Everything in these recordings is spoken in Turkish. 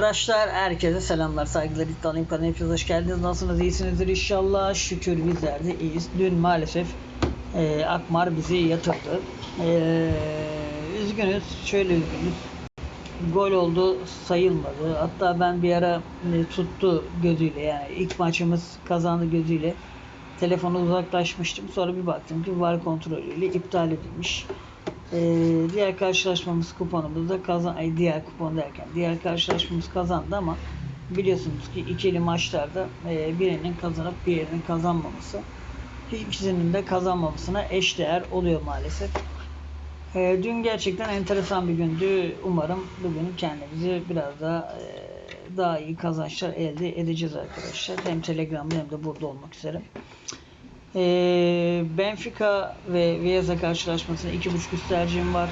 Arkadaşlar herkese selamlar, saygılar, iddialıyım kanalına hepiniz hoş geldiniz. Nasılsınız, iyisinizdir inşallah. Şükür bizler de iyiyiz. Dün maalesef e, Akmar bizi yatırdı. E, üzgünüz, şöyle üzgünüz. Gol oldu sayılmadı. Hatta ben bir ara e, tuttu gözüyle yani ilk maçımız kazandı gözüyle telefonu uzaklaşmıştım. Sonra bir baktım ki var kontrolüyle iptal edilmiş. Ee, diğer karşılaşmamız kuponumuzda kazan ay diğer kupon derken diğer karşılaşmamız kazandı ama biliyorsunuz ki ikili maçlarda e, birinin kazanıp diğerinin kazanmaması ikisinin de kazanmamasına eşdeğer oluyor maalesef. Ee, dün gerçekten enteresan bir gündü. Umarım bugün kendimizi biraz daha e, daha iyi kazançlar elde edeceğiz arkadaşlar. Hem Telegram'da hem de burada olmak üzere. Ee, Benfica ve Vieza karşılaşmasına 2.5 üst tercihim var.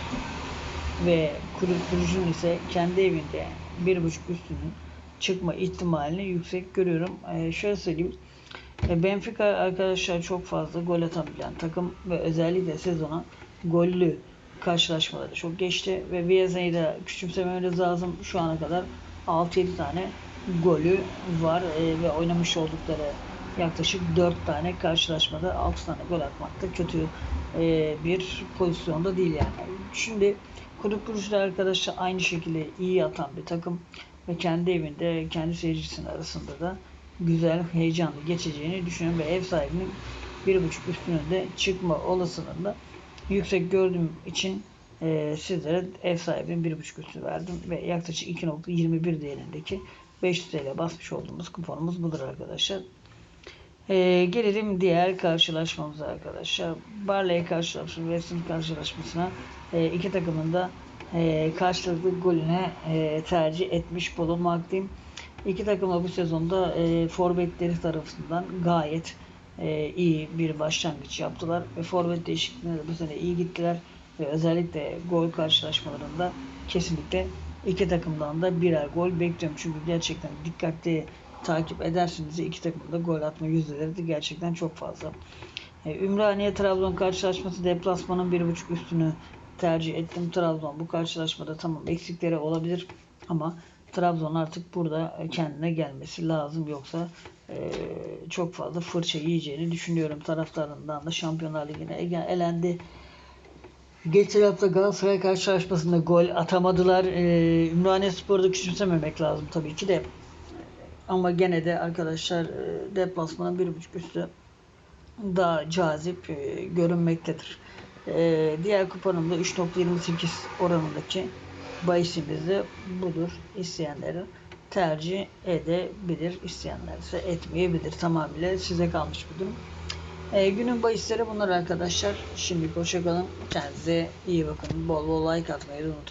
Ve Brugge'un ise kendi evinde 1.5 üstünün çıkma ihtimalini yüksek görüyorum. Ee, şöyle söyleyeyim. E, Benfica arkadaşlar çok fazla gol atabilen takım ve özellikle sezona gollü karşılaşmaları çok geçti ve Vieza'yı da küçümsememiz lazım. Şu ana kadar 6-7 tane golü var e, ve oynamış oldukları yaklaşık 4 tane karşılaşmada 6 tane gol atmak da kötü e, bir pozisyonda değil yani. Şimdi kulüp kurucular arkadaşlar aynı şekilde iyi atan bir takım ve kendi evinde kendi seyircisinin arasında da güzel, heyecanlı geçeceğini düşünüyorum ve ev sahibinin bir buçuk üstünde çıkma olasılığını da yüksek gördüğüm için e, sizlere ev sahibinin bir buçuk üstü verdim ve yaklaşık 2.21 değerindeki 500 TL basmış olduğumuz kuponumuz budur arkadaşlar. E, gelelim diğer karşılaşmamıza arkadaşlar. Barley karşılaşması, Ham karşılaşmasına e, iki takımın da e, karşılıklı golüne e, tercih etmiş bulunmaktayım. İki takım da bu sezonda e, forvetleri tarafından gayet e, iyi bir başlangıç yaptılar ve forvet değişikliğine de bu sene iyi gittiler ve özellikle gol karşılaşmalarında kesinlikle iki takımdan da birer gol bekliyorum. Çünkü gerçekten dikkatli takip edersiniz iki takımın da gol atma yüzdeleri de gerçekten çok fazla. E, Ümraniye Trabzon karşılaşması deplasmanın bir buçuk üstünü tercih ettim. Trabzon bu karşılaşmada tamam eksikleri olabilir ama Trabzon artık burada kendine gelmesi lazım yoksa e, çok fazla fırça yiyeceğini düşünüyorum taraftarından da Şampiyonlar Ligi'ne elendi. Geçen hafta Galatasaray karşılaşmasında gol atamadılar. E, Ümraniye Spor'da küçümsememek lazım tabii ki de. Ama gene de arkadaşlar e, deplasmanın bir buçuk üstü daha cazip e, görünmektedir. E, diğer kuponumda 3.28 oranındaki bahisimiz budur. İsteyenlerin tercih edebilir. İsteyenler ise etmeyebilir. Tamamıyla size kalmış bir durum. E, günün bahisleri bunlar arkadaşlar. Şimdi hoşçakalın. Kendinize iyi bakın. Bol bol like atmayı unutmayın.